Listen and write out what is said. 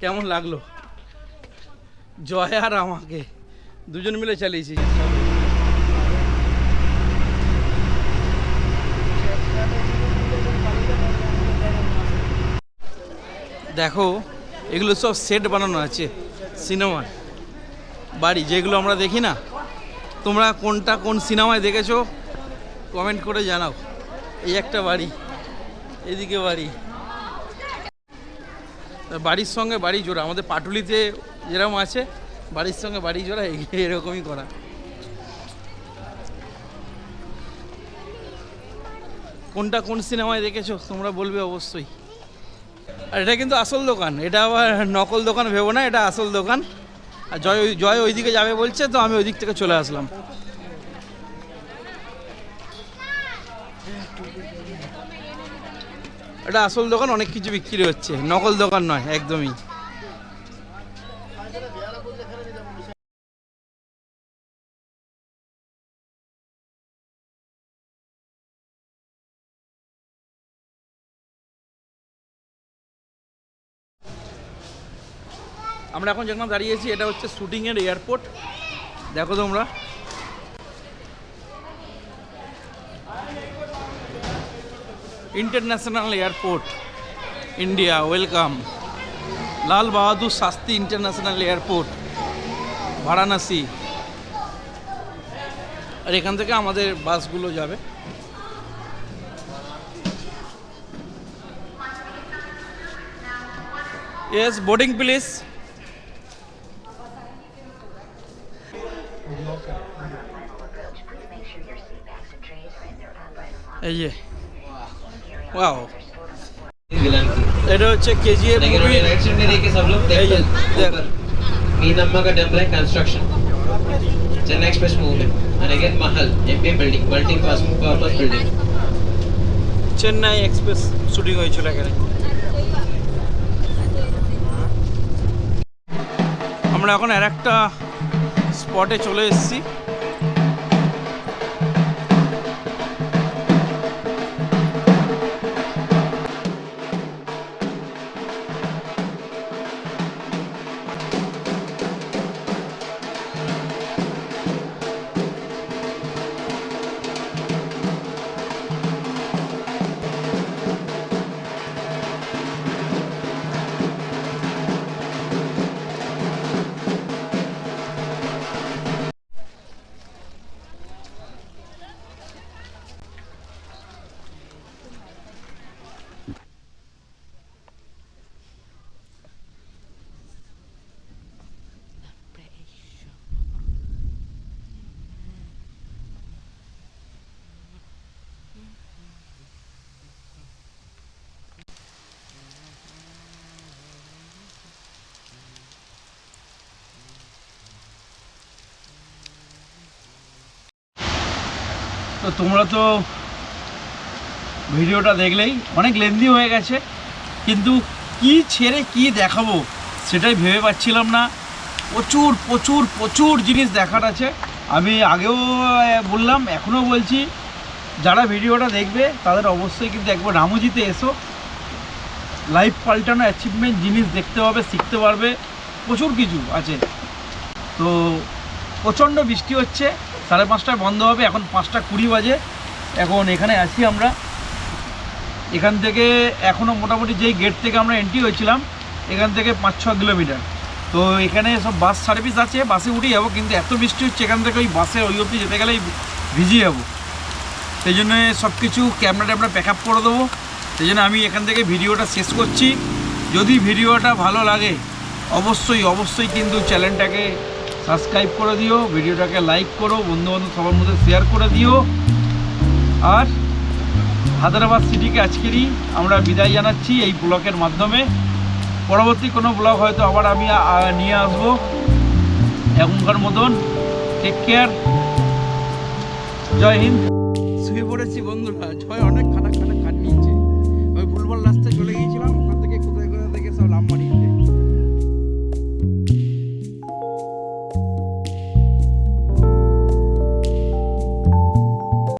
কেমন লাগল? জয় আর আমাকে, দুজন মিলে চালিয়েছি। দেখো, এগুলো সব সেট বানানো আছে সিনেমার বাড়ি, যেগুলো আমরা দেখি না, তোমরা কোনটা কোন সিনেমায় দেখেছ কমেন্ট করে জানাও। এই একটা বাড়ি, এদিকে বাড়ি। বাড়ির সঙ্গে বাড়ি জোড়া। আমাদের পাটুলিতে যেরকম আছে, বাড়ির সঙ্গে বাড়ি জোড়া এরকমই করা। কোনটা কোন সিনেমায় দেখেছ? তোমরা বলবে অবশ্যই। আর এটা কিন্তু আসল দোকান। এটা আবার নকল দোকান ভেবো না, এটা আসল দোকান। আর জয় জয় ওইদিকে যাবে বলছে, তো আমি ওই দিক থেকে চলে আসলাম। এটা আসল দোকান, অনেক কিছু বিক্রি হচ্ছে। নকল দোকান নয়, একদমই। আমরা এখন যেখানে দাঁড়িয়েছি এটা হচ্ছে শুটিংয়ের এয়ারপোর্ট দেখো তোমরা। International airport India welcome Lal Bahadur Shastri international airport Varanasi আর এখান থেকে আমাদের বাসগুলো যাবে। ইয়েস বোর্ডিং প্লিজ এই যে ওয়াও विलन की এটা হচ্ছে কেজিএফ लेकिन মুভি राइट साइड में देखिए सब लोग ये- देखो देख। ऊपर मीन अम्मा का टेम्पल है कंस्ट्रक्शन चेन्नई एक्सप्रेस मूव है and again Mahal MP building multi purpose building Chennai express shooting হয়েছিল এখানে আমরা এখন আর একটা স্পটে চলে এসেছি তো তোমরা তো ভিডিওটা দেখলেই অনেক লেন্দি হয়ে গেছে, কিন্তু কি ছেড়ে কি দেখাবো সেটাই ভেবে পাচ্ছিলাম না। প্রচুর প্রচুর প্রচুর জিনিস দেখার আছে। আমি আগেও বললাম, এখনও বলছি, যারা ভিডিওটা দেখবে, তাদের অবশ্যই কিন্তু একবার রামুজিতে এসো। লাইফ পাল্টানো অ্যাচিভমেন্ট জিনিস দেখতে হবে, শিখতে পারবে, প্রচুর কিছু আছে। তো প্রচণ্ড বৃষ্টি হচ্ছে, সাড়ে পাঁচটায় বন্ধ হবে, এখন পাঁচটা কুড়ি বাজে। এখন এখানে আছি আমরা। এখান থেকে এখনও মোটামুটি যেই গেট থেকে আমরা এন্ট্রি হয়েছিলাম, এখান থেকে পাঁচ ছ কিলোমিটার। তো এখানে সব বাস সার্ভিস আছে বাসে উঠে যাব, কিন্তু এত বৃষ্টি হচ্ছে, এখান থেকে ওই বাসে ওই অবধি যেতে গেলেই ভিজে যাব। সেই জন্য সব কিছু ক্যামেরা ট্যামেরা প্যাক আপ করে দেবো। সেই জন্য আমি এখান থেকে ভিডিওটা শেষ করছি। যদি ভিডিওটা ভালো লাগে, অবশ্যই অবশ্যই কিন্তু চ্যানেলটাকে সাবস্ক্রাইব করে দিও, ভিডিওটাকে লাইক করো বন্ধু বান্ধব সবার মধ্যে শেয়ার করে দিও। আর হায়দ্রাবাদ সিটিকে আজকেরই আমরা বিদায় জানাচ্ছি এই ব্লগের মাধ্যমে। পরবর্তী কোনো ব্লগ হয়তো আবার আমি নিয়ে আসব। এখনকার মতন টেক কেয়ার জয় হিন্দ। শুয়ে পড়েছি বন্ধুরা, জয় অনেক